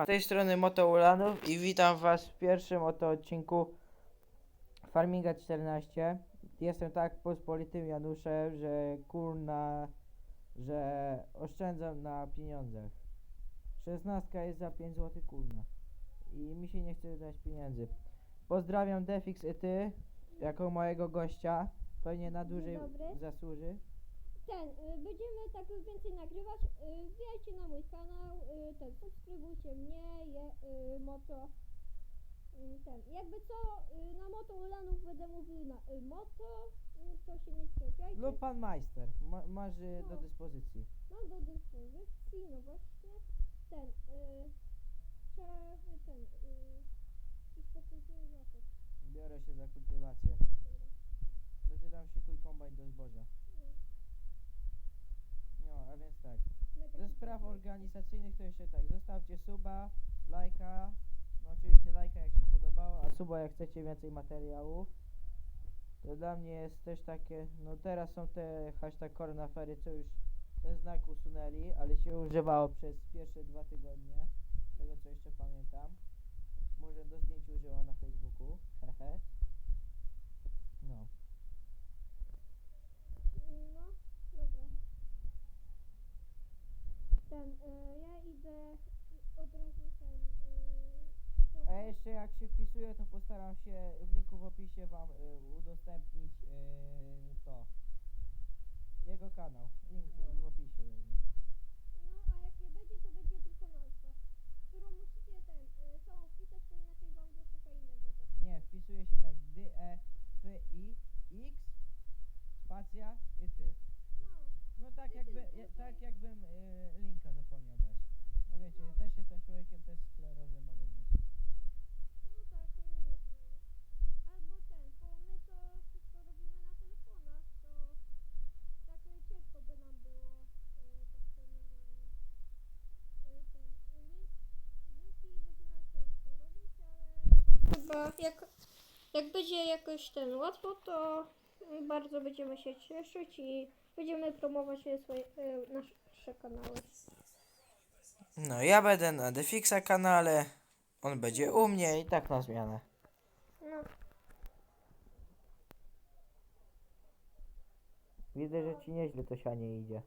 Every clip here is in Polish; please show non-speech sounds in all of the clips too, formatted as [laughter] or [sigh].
Z tej strony Moto Ulanów i witam was w pierwszym oto odcinku Farminga 14. Jestem tak pospolitym Januszem, że kurna, że oszczędzam na pieniądzach. 16 jest za 5 zł kurna. I mi się nie chce dać pieniędzy. Pozdrawiam Defix i ty, jako mojego gościa. Pewnie na Dzień dłużej dobry. zasłuży. Ten, y, będziemy tak więcej nagrywać. Y, wbijajcie na mój kanał, y, ten, subskrybujcie mnie, je, moto. Ten, jakby co, na moto Ulanów będę mówił na moto, to się nie czepiajcie. Lub pan majster, ma, masz y, do No. dyspozycji. Mam do dyspozycji, no właśnie. Ten, y, trzeba, ten, y. Biorę się za kultywację. Dobra. No ty tam szykuj kombajn do zboża. No, No, a więc tak. mega Ze się spraw organizacyjnych to jeszcze tak. Zostawcie suba, lajka. No oczywiście lajka jak się podobało, a suba jak chcecie więcej materiałów. To dla mnie jest też takie, no teraz są te hashtag koronafery, co już ten znak usunęli, ale się używało przez pierwsze dwa tygodnie. Z tego co jeszcze pamiętam. Może do zdjęć użyła na Facebooku. Hehe. No. No, dobra. Ten, y, ja idę od razu ten. Y, A jeszcze jak się wpisuje, to postaram się w linku w opisie wam y, udostępnić y, to. Jego kanał. Link w opisie będzie. No, a jak nie będzie, to będzie tylko nazwa, którą musicie ten y, całą wpisać, bo inaczej wam wysypa inne dodać. Nie, wpisuje się tak D E F I X spacja i ty. No, No tak I jakby ja- tak. tak jakbym y, linka zapomniał dać. No wiecie, ja też jestem człowiekiem, też sklerozę mogę mieć. no tak, różnie. Albo ten, bo my to wszystko robimy na telefonach, to tak y, ciężko by nam było y, tak to normalnie. Y, ten, y, link, linki będzie nam ciężko robić, ale chyba jak, jak będzie jakoś ten łatwo, to bardzo będziemy się cieszyć i będziemy promować swoje, y, nasze kanały. No ja będę na Defixa kanale, on będzie u mnie i tak na zmianę. No, Widzę, że ci nieźle to sianie idzie.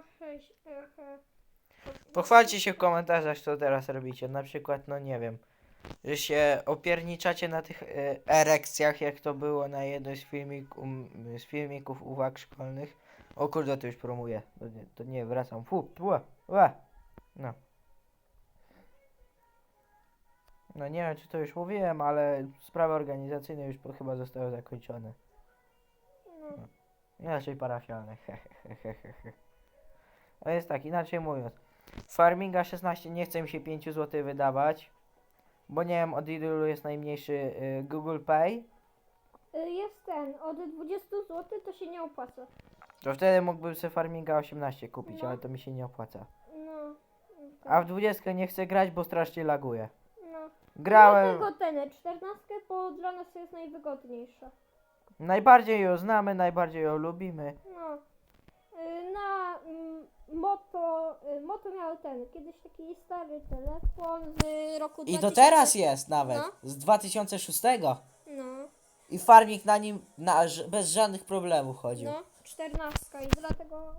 trochę, trochę Pochwalcie się w komentarzach, co teraz robicie. Na przykład, no nie wiem, że się opierniczacie na tych e, erekcjach, jak to było na jednym z, filmik, um, z filmików uwag szkolnych. O kurde, to już promuję. To nie, to nie wracam. Fu, ła, ła. No. No nie wiem, czy to już mówiłem, ale sprawy organizacyjne już po- chyba zostały zakończone. no, Inaczej parafialne. A jest tak, inaczej mówiąc. Farminga 16 nie chce mi się 5 zł wydawać. Bo nie wiem od ilu jest najmniejszy y, Google Pay. Y, Jest ten, od 20 zł to się nie opłaca. To wtedy mógłbym sobie Farminga 18 kupić, No. ale to mi się nie opłaca. No, A w 20 nie chcę grać, bo strasznie laguje. no. Grałem. Dlatego ten 14, bo dla nas jest najwygodniejsza. Najbardziej ją znamy, najbardziej ją lubimy. No. Y, Na mm, Moto miał ten, kiedyś taki stary telefon z roku I to 2000. teraz jest nawet. No. Z 2006. No, I farming na nim na, ż- bez żadnych problemów chodził. no, 14 i dlatego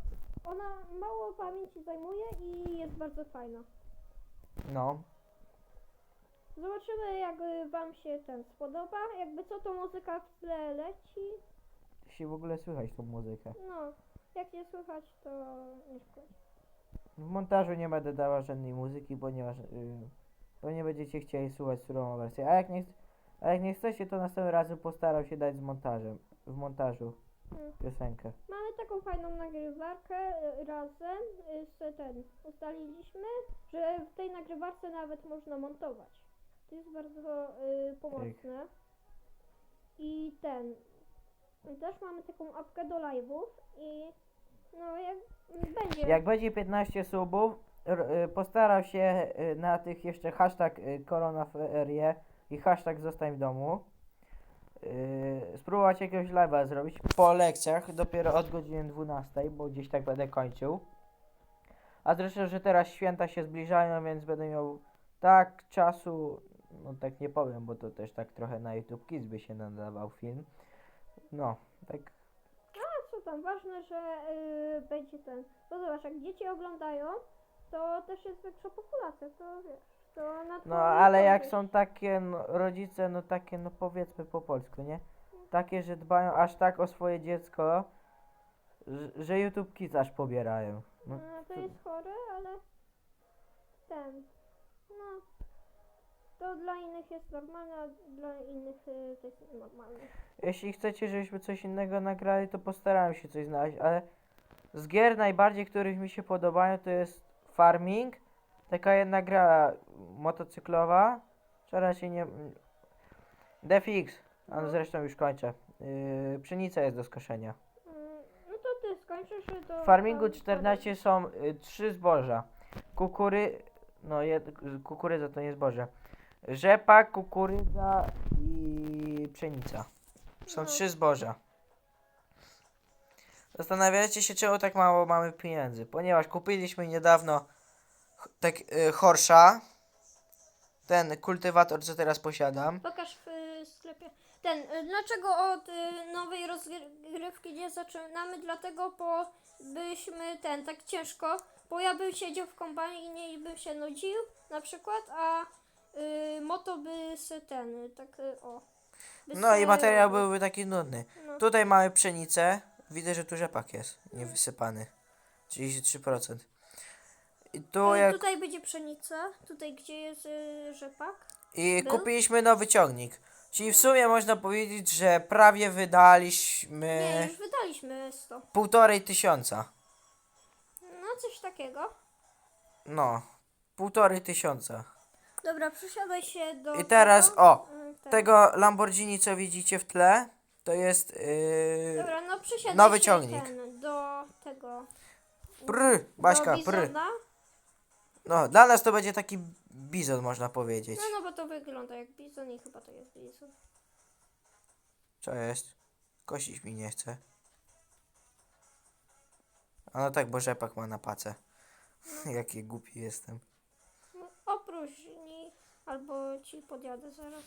ona mało pamięci zajmuje i jest bardzo fajna. No. Zobaczymy jak y, wam się ten spodoba. Jakby co to muzyka w tle leci. się w ogóle słychać tą muzykę. No, jak nie słychać to nie szkodzi. W montażu nie będę dała żadnej muzyki, ponieważ yy, pewnie będziecie chcieli słuchać surową wersję. A jak nie, a jak nie chcecie, to następnym razem postaram się dać z montażem, w montażu Mm. piosenkę. Mamy taką fajną nagrywarkę y, razem y, z ten. Ustaliliśmy, że w tej nagrywarce nawet można montować. To jest bardzo y, pomocne. I ten. Też mamy taką apkę do live'ów i no jak będzie. Jak będzie 15 subów, y, postaram się y, na tych jeszcze hashtag y, koronaferie i hashtag zostań w domu spróbować jakiegoś live'a zrobić po lekcjach, dopiero od godziny 12, bo gdzieś tak będę kończył. A zresztą, że teraz święta się zbliżają, więc będę miał tak czasu, no tak nie powiem, bo to też tak trochę na YouTube Kids by się nadawał film. No, tak tam, ważne, że y, będzie ten. Bo zobacz, jak dzieci oglądają, to też jest większa populacja, to wiesz, to na No ale jak są takie no, rodzice, no takie, no powiedzmy po polsku, nie? Takie, że dbają aż tak o swoje dziecko, że, że YouTube Kids aż pobierają. No, No, to to- jest chore, ale ten, no, to dla innych jest normalne, a dla innych y, to jest nienormalne. jeśli chcecie, żebyśmy coś innego nagrali, to postarałem się coś znaleźć, ale z gier najbardziej, których mi się podobają, to jest Farming, taka jedna gra motocyklowa, czy raczej nie... DFX, a no zresztą już kończę. Yy, pszenica jest do skoszenia. Mm, No to ty skończysz y, to... W farmingu tam 14 są y, trzy zboża. Kukury... No, jed, kukurydza to nie zboże. Rzepak, kukurydza i pszenica. Są No. trzy zboża. Zastanawiacie się, czemu tak mało mamy pieniędzy? Ponieważ kupiliśmy niedawno tak, y, Horsza. Ten kultywator, co teraz posiadam. Pokaż w y, sklepie. Ten, y, dlaczego od y, nowej rozgrywki nie zaczynamy? Dlatego, bo byśmy ten, tak ciężko, bo ja bym siedział w kombajnie i bym się nudził, na przykład, a y, moto by se ten, y, tak y, o. by No i se materiał byłby taki nudny. No. Tutaj mamy pszenicę. Widzę, że tu rzepak jest, niewysypany. 33%. I tu Y, jak... Tutaj będzie pszenica, tutaj gdzie jest y, rzepak. I był? kupiliśmy nowy ciągnik. Czyli w sumie można powiedzieć, że prawie wydaliśmy Nie, już wydaliśmy 100. półtorej tysiąca. No, coś takiego. No, półtorej tysiąca. Dobra, przysiadaj się do. I teraz, tego. o, Y, ten. tego Lamborghini, co widzicie w tle, to jest yy... Dobra, no przysiadaj nowy się ciągnik. Ten, do tego. Pr, Baśka, do pr. bizona. No, dla nas to będzie taki bizon, można powiedzieć. No, no bo to wygląda jak bizon i chyba to jest bizon. Co jest? Kosić mi nie chce. A no tak, bo rzepak ma na pacę. [laughs] Jaki głupi jestem. Opróżnij, albo ci podjadę zaraz.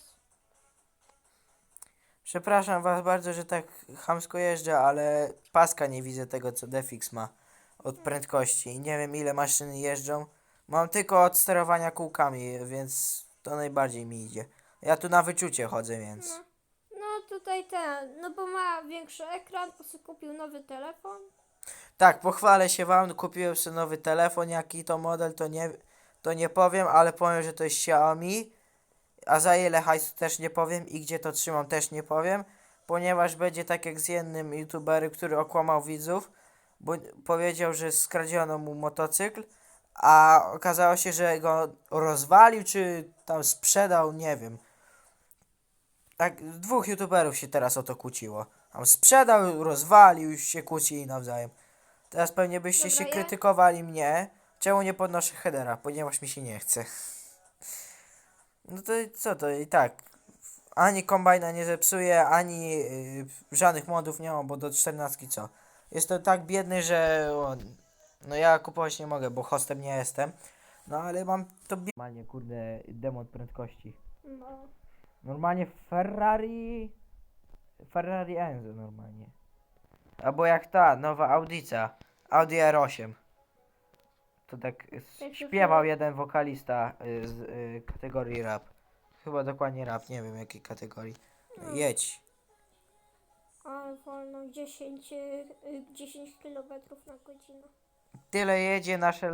Przepraszam was bardzo, że tak chamsko jeżdżę, ale paska nie widzę tego, co Defix ma od prędkości. I nie wiem, ile maszyny jeżdżą. Mam tylko od sterowania kółkami, więc to najbardziej mi idzie. Ja tu na wyczucie chodzę, więc... No. No tutaj ten, no bo ma większy ekran, po sobie kupił nowy telefon. Tak, pochwalę się wam, kupiłem sobie nowy telefon, jaki to model, to nie, to nie powiem, ale powiem, że to jest Xiaomi, a za ile hajsu też nie powiem i gdzie to trzymam też nie powiem, ponieważ będzie tak jak z jednym youtuberem, który okłamał widzów, bo powiedział, że skradziono mu motocykl, a okazało się, że go rozwalił, czy tam sprzedał, nie wiem. Tak, dwóch youtuberów się teraz o to kłóciło. Tam sprzedał, rozwalił, się kłócili nawzajem. Teraz pewnie byście Dobra, się ja- krytykowali mnie, czemu nie podnoszę headera, ponieważ mi się nie chce. No to i co to i tak. Ani kombajna nie zepsuje, ani yy, żadnych modów nie ma, bo do 14 co. Jest to tak biedny, że o, no ja kupować nie mogę, bo hostem nie jestem. No ale mam to Normalnie kurde demon prędkości. No. Normalnie Ferrari. Ferrari Enzo normalnie. Albo jak ta nowa Audica. Audi R8. To tak s- śpiewał jeden wokalista y, z y, kategorii rap. Chyba dokładnie rap, nie wiem jakiej kategorii. No. Jedź. Ale wolno 10, y, y, 10 km na godzinę. Tyle jedzie nasze